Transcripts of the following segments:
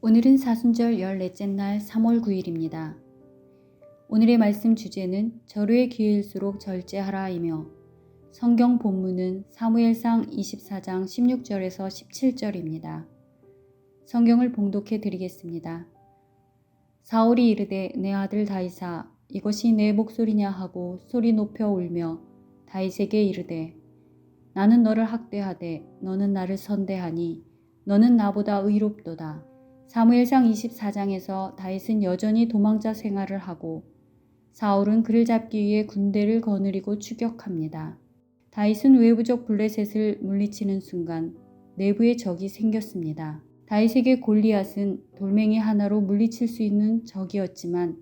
오늘은 사순절 14째 날 3월 9일입니다. 오늘의 말씀 주제는 절호의 기회일수록 절제하라이며 성경 본문은 사무엘상 24장 16절에서 17절입니다. 성경을 봉독해 드리겠습니다. 사울이 이르되 내 아들 다이사 이것이 내 목소리냐 하고 소리 높여 울며 다이세게 이르되 나는 너를 학대하되 너는 나를 선대하니 너는 나보다 의롭도다. 사무엘상 24장에서 다윗은 여전히 도망자 생활을 하고 사울은 그를 잡기 위해 군대를 거느리고 추격합니다. 다윗은 외부적 블레셋을 물리치는 순간 내부의 적이 생겼습니다. 다윗에게 골리앗은 돌멩이 하나로 물리칠 수 있는 적이었지만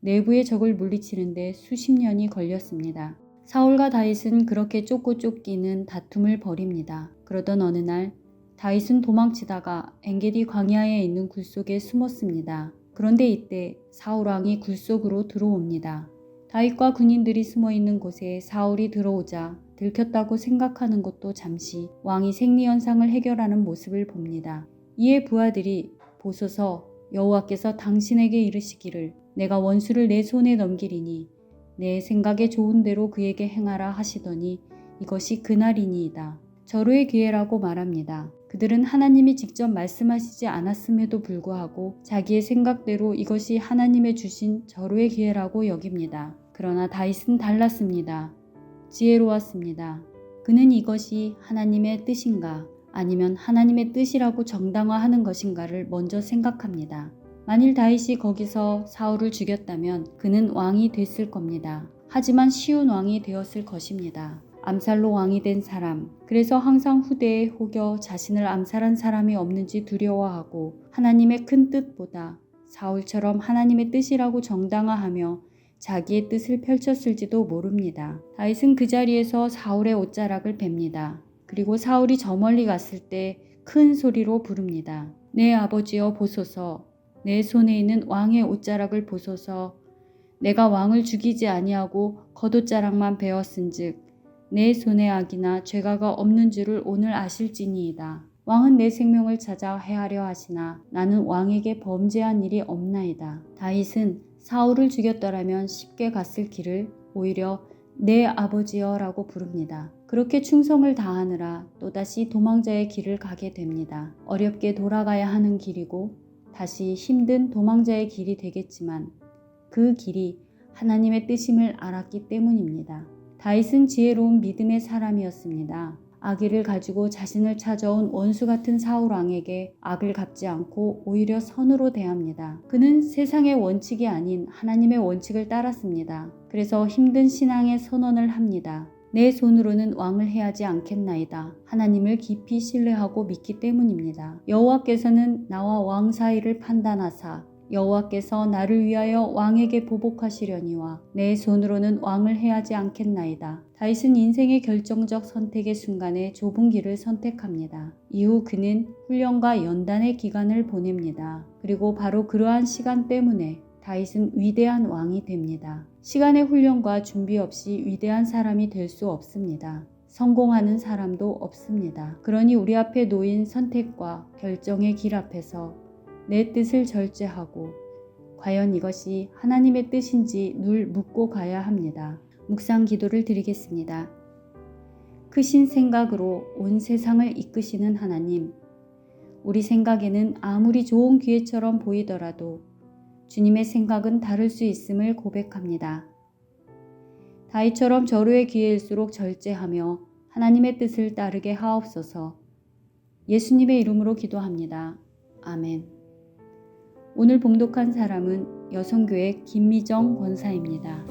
내부의 적을 물리치는데 수십 년이 걸렸습니다. 사울과 다윗은 그렇게 쫓고 쫓기는 다툼을 벌입니다. 그러던 어느 날 다윗은 도망치다가 엔게디 광야에 있는 굴 속에 숨었습니다. 그런데 이때 사울 왕이 굴 속으로 들어옵니다. 다윗과 군인들이 숨어 있는 곳에 사울이 들어오자 들켰다고 생각하는 것도 잠시 왕이 생리 현상을 해결하는 모습을 봅니다. 이에 부하들이 보소서 여호와께서 당신에게 이르시기를 내가 원수를 내 손에 넘기리니 내 생각에 좋은 대로 그에게 행하라 하시더니 이것이 그날이니이다. 절호의 기회라고 말합니다. 그들은 하나님이 직접 말씀하시지 않았음에도 불구하고 자기의 생각대로 이것이 하나님의 주신 절호의 기회라고 여깁니다. 그러나 다윗은 달랐습니다. 지혜로웠습니다. 그는 이것이 하나님의 뜻인가 아니면 하나님의 뜻이라고 정당화하는 것인가를 먼저 생각합니다. 만일 다윗이 거기서 사울을 죽였다면 그는 왕이 됐을 겁니다. 하지만 쉬운 왕이 되었을 것입니다. 암살로 왕이 된 사람. 그래서 항상 후대에 혹여 자신을 암살한 사람이 없는지 두려워하고 하나님의 큰 뜻보다 사울처럼 하나님의 뜻이라고 정당화하며 자기의 뜻을 펼쳤을지도 모릅니다. 다윗은 그 자리에서 사울의 옷자락을 뱁니다. 그리고 사울이 저 멀리 갔을 때 큰 소리로 부릅니다. 내 아버지여 보소서 내 손에 있는 왕의 옷자락을 보소서 내가 왕을 죽이지 아니하고 겉옷자락만 베었은즉 내 손에 악이나 죄가가 없는 줄을 오늘 아실지니이다. 왕은 내 생명을 찾아 해하려 하시나 나는 왕에게 범죄한 일이 없나이다. 다윗은 사울을 죽였더라면 쉽게 갔을 길을 오히려 내 아버지여라고 부릅니다. 그렇게 충성을 다하느라 또다시 도망자의 길을 가게 됩니다. 어렵게 돌아가야 하는 길이고 다시 힘든 도망자의 길이 되겠지만 그 길이 하나님의 뜻임을 알았기 때문입니다. 다윗은 지혜로운 믿음의 사람이었습니다. 아기를 가지고 자신을 찾아온 원수 같은 사울 왕에게 악을 갚지 않고 오히려 선으로 대합니다. 그는 세상의 원칙이 아닌 하나님의 원칙을 따랐습니다. 그래서 힘든 신앙의 선언을 합니다. 내 손으로는 왕을 해하지 않겠나이다. 하나님을 깊이 신뢰하고 믿기 때문입니다. 여호와께서는 나와 왕 사이를 판단하사 여호와께서 나를 위하여 왕에게 보복하시려니와 내 손으로는 왕을 해하지 않겠나이다. 다윗은 인생의 결정적 선택의 순간에 좁은 길을 선택합니다. 이후 그는 훈련과 연단의 기간을 보냅니다. 그리고 바로 그러한 시간 때문에 다윗은 위대한 왕이 됩니다. 시간의 훈련과 준비 없이 위대한 사람이 될 수 없습니다. 성공하는 사람도 없습니다. 그러니 우리 앞에 놓인 선택과 결정의 길 앞에서 내 뜻을 절제하고 과연 이것이 하나님의 뜻인지 늘 묻고 가야 합니다. 묵상 기도를 드리겠습니다. 크신 생각으로 온 세상을 이끄시는 하나님, 우리 생각에는 아무리 좋은 기회처럼 보이더라도 주님의 생각은 다를 수 있음을 고백합니다. 다이처럼 절호의 기회일수록 절제하며 하나님의 뜻을 따르게 하옵소서. 예수님의 이름으로 기도합니다. 아멘. 오늘 봉독한 사람은 여성교회 김미정 권사입니다.